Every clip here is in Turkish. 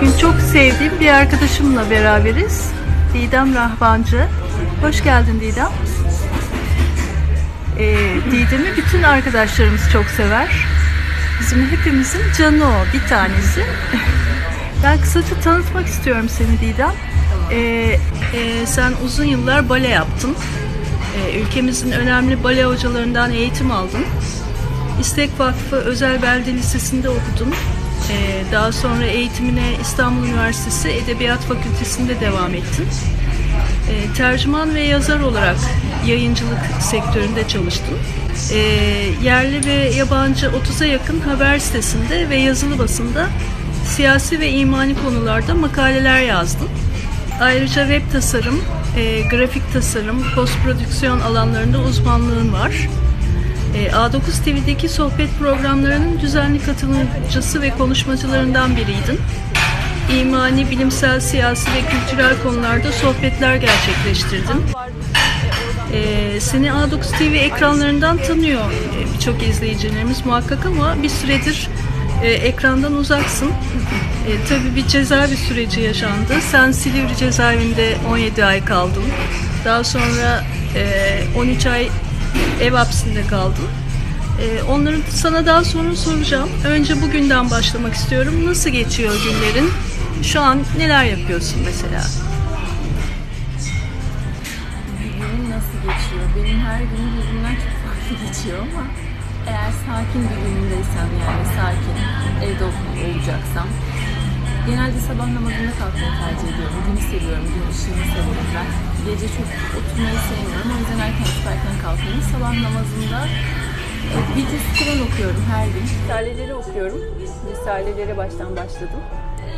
Bugün çok sevdiğim bir arkadaşımla beraberiz. Didem Rahbancı. Hoş geldin Didem. Ee, Didem'i bütün arkadaşlarımız çok sever. Bizim hepimizin canı o, bir tanesi. Ben kısaca tanıtmak istiyorum seni Didem. Ee, e, sen uzun yıllar bale yaptın. Ee, ülkemizin önemli bale hocalarından eğitim aldın. İstek Vakfı Özel Belde Lisesi'nde okudun. Ee, daha sonra eğitimine İstanbul Üniversitesi Edebiyat Fakültesi'nde devam ettin. Ee, tercüman ve yazar olarak yayıncılık sektöründe çalıştın. Ee, yerli ve yabancı 30'a yakın haber sitesinde ve yazılı basında siyasi ve imani konularda makaleler yazdın. Ayrıca web tasarım, e, grafik tasarım, post prodüksiyon alanlarında uzmanlığın var. E, A9 TV'deki sohbet programlarının düzenli katılımcısı ve konuşmacılarından biriydin. İmani, bilimsel, siyasi ve kültürel konularda sohbetler gerçekleştirdin. E, seni A9 TV ekranlarından tanıyor e, birçok izleyicilerimiz muhakkak ama bir süredir e, ekrandan uzaksın. E, tabii bir cezaevi süreci yaşandı. Sen Silivri cezaevinde 17 ay kaldın. Daha sonra e, 13 ay ev hapsinde kaldın. E, onları sana daha sonra soracağım. Önce bugünden başlamak istiyorum. Nasıl geçiyor günlerin? Şu an neler yapıyorsun mesela? Günüm nasıl geçiyor? Benim her günüm birbirinden çok farklı geçiyor ama eğer sakin bir günümdeysem yani sakin evde ol- olacaksam genelde sabah namazında kalkmayı tercih ediyorum. Günü seviyorum, gün ışığını seviyorum ben. Gece çok oturmayı sevmiyorum. O yüzden erken erken kalkıyorum. Sabah namazında bir cüz Kur'an okuyorum her gün. Risaleleri okuyorum. Risalelere baştan başladım.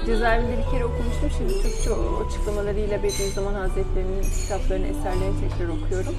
Cezaevinde bir kere okumuştum. Şimdi Türkçe açıklamalarıyla Bediüzzaman Hazretleri'nin kitaplarını, eserlerini tekrar okuyorum.